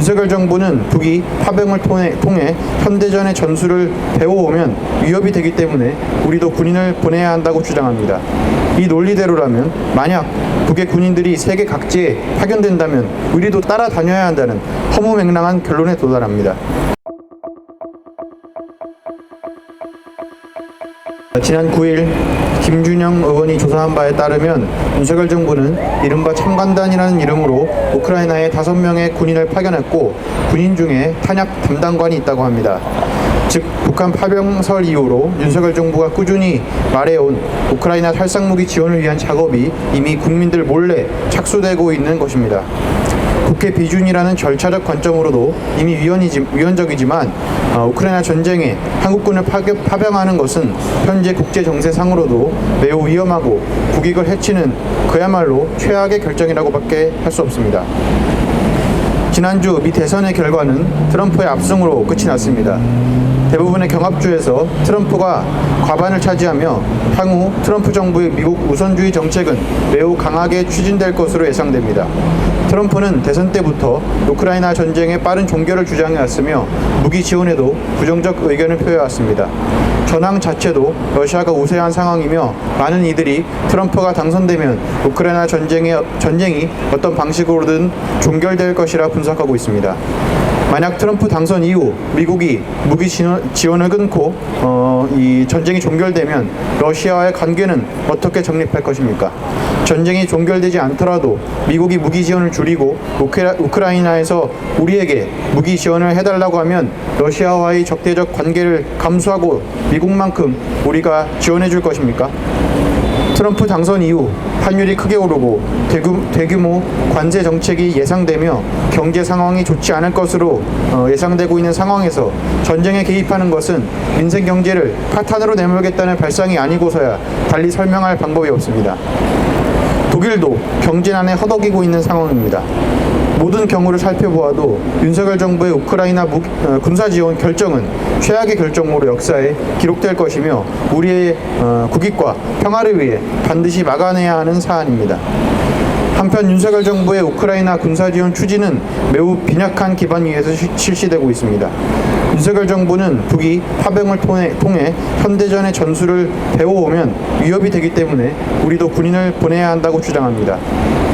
윤석열 정부는 북이 파병을 통해, 통해 현대전의 전술을 배워오면 위협이 되기 때문에 우리도 군인을 보내야 한다고 주장합니다. 이 논리대로라면 만약 북의 군인들이 세계 각지에 파견된다면 우리도 따라다녀야 한다는 허무맹랑한 결론에 도달합니다. 지난 9일 김준영 의원이 조사한 바에 따르면 윤석열 정부는 이른바 참관단이라는 이름으로 우크라이나에 다섯 명의 군인을 파견했고 군인 중에 탄약 담당관이 있다고 합니다. 즉 북한 파병설 이후로 윤석열 정부가 꾸준히 말해온 우크라이나 살상무기 지원을 위한 작업이 이미 국민들 몰래 착수되고 있는 것입니다. 국회 비준이라는 절차적 관점으로도 이미 위헌이지, 위헌적이지만 어, 우크라이나 전쟁에 한국군을 파병, 파병하는 것은 현재 국제 정세상으로도 매우 위험하고 국익을 해치는 그야말로 최악의 결정이라고밖에 할 수 없습니다. 지난주 미 대선의 결과는 트럼프의 압승으로 끝이 났습니다. 대부분의 경합주에서 트럼프가 과반을 차지하며 향후 트럼프 정부의 미국 우선주의 정책은 매우 강하게 추진될 것으로 예상됩니다. 트럼프는 대선 때부터 우크라이나 전쟁의 빠른 종결을 주장해왔으며 무기 지원에도 부정적 의견을 표해왔습니다. 전황 자체도 러시아가 우세한 상황이며 많은 이들이 트럼프가 당선되면 우크라이나 전쟁의, 전쟁이 어떤 방식으로든 종결될 것이라 분석하고 있습니다. 만약 트럼프 당선 이후 미국이 무기 지원- 지원을 끊고 어, 이 전쟁이 종결되면 러시아와의 관계는 어떻게 정립할 것입니까? 전쟁이 종결되지 않더라도 미국이 무기 지원을 줄이고 우크라, 우크라이나에서 우리에게 무기 지원을 해달라고 하면 러시아와의 적대적 관계를 감수하고 미국만큼 우리가 지원해 줄 것입니까? 트럼프 당선 이후 환율이 크게 오르고 대규, 대규모 관세 정책이 예상되며 경제 상황이 좋지 않을 것으로 어, 예상되고 있는 상황에서 전쟁에 개입하는 것은 민생 경제를 파탄으로 내몰겠다는 발상이 아니고서야 달리 설명할 방법이 없습니다. 독일도 경제난에 허덕이고 있는 상황입니다. 모든 경우를 살펴보아도 윤석열 정부의 우크라이나 무, 어, 군사 지원 결정은 최악의 결정으로 역사에 기록될 것이며 우리의 어, 국익과 평화를 위해 반드시 막아내야 하는 사안입니다. 한편 윤석열 정부의 우크라이나 군사 지원 추진은 매우 빈약한 기반 위에서 시- 실시되고 있습니다. 윤석열 정부는 북이 파병을 통해, 통해 현대전의 전술을 배워오면 위협이 되기 때문에 우리도 군인을 보내야 한다고 주장합니다.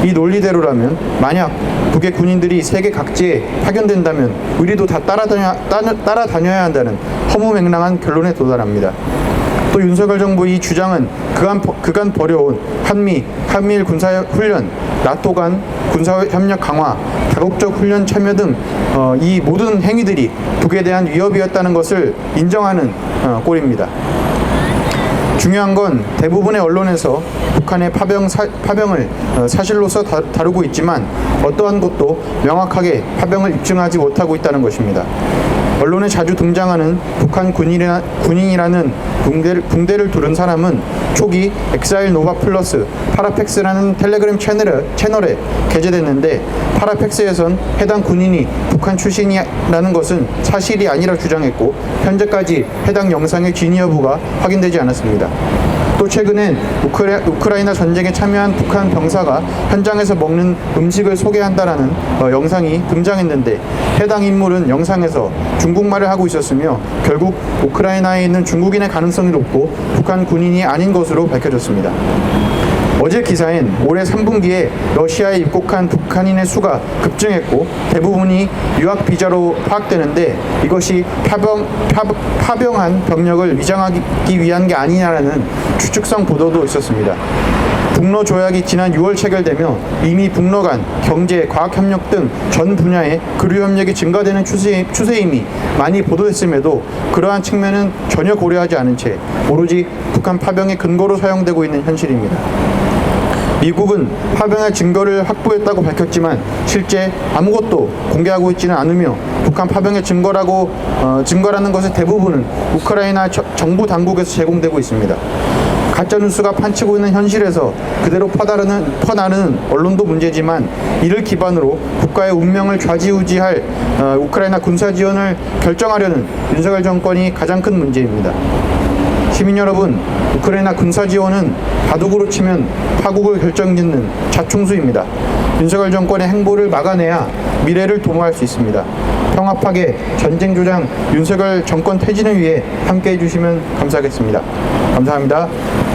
이 논리대로라면 만약 북의 군인들이 세계 각지에 파견된다면 우리도 다 따라다녀, 따- 따라다녀야 한다는 허무맹랑한 결론에 도달합니다. 또 윤석열 정부 이 주장은 그간, 버- 그간 벌여온 한미, 한미일 군사 훈련, 나토 간 군사 협력 강화, 다국적 훈련 참여 등 어, 이 모든 행위들이 북에 대한 위협이었다는 것을 인정하는 어, 꼴입니다. 중요한 건 대부분의 언론에서 북한의 파병 사, 파병을 어, 사실로서 다, 다루고 있지만 어떠한 것도 명확하게 파병을 입증하지 못하고 있다는 것입니다. 언론에 자주 등장하는 북한 군인이라, 군인이라는 붕대를, 붕대를 두른 사람은 초기 엑사일 노바 플러스 파라펙스라는 텔레그램 채널에, 채널에 게재됐는데 파라펙스에선 해당 군인이 북한 출신이라는 것은 사실이 아니라 주장했고 현재까지 해당 영상의 진위 여부가 확인되지 않았습니다. 또 최근엔 우크라, 우크라이나 전쟁에 참여한 북한 병사가 현장에서 먹는 음식을 소개한다라는 어, 영상이 등장했는데 해당 인물은 영상에서 중국말을 하고 있었으며 결국 우크라이나에 있는 중국인의 가능성이 높고 북한 군인이 아닌 것으로 밝혀졌습니다. 어제 기사엔 올해 3분기에 러시아에 입국한 북한인의 수가 급증했고 대부분이 유학 비자로 파악되는데 이것이 파병, 파, 병한 병력을 위장하기 위한 게 아니냐라는 추측성 보도도 있었습니다. 북러 조약이 지난 6월 체결되며 이미 북러 간 경제, 과학 협력 등 전 분야의 교류 협력이 증가되는 추세, 추세임이 많이 보도됐음에도 그러한 측면은 전혀 고려하지 않은 채 오로지 북한 파병의 근거로 사용되고 있는 현실입니다. 미국은 파병의 증거를 확보했다고 밝혔지만 실제 아무것도 공개하고 있지는 않으며 북한 파병의 증거라고 어, 증거라는 것의 대부분은 우크라이나 저- 정부 당국에서 제공되고 있습니다. 가짜 뉴스가 판치고 있는 현실에서 그대로 퍼나르는 퍼나르는 언론도 문제지만 이를 기반으로 국가의 운명을 좌지우지할 어, 우크라이나 군사 지원을 결정하려는 윤석열 정권이 가장 큰 문제입니다. 시민 여러분, 우크라이나 군사 지원은 바둑으로 치면 파국을 결정짓는 자충수입니다. 윤석열 정권의 행보를 막아내야 미래를 도모할 수 있습니다. 평화파괴, 전쟁 조장, 윤석열 정권 퇴진을 위해 함께해 주시면 감사하겠습니다. 감사합니다.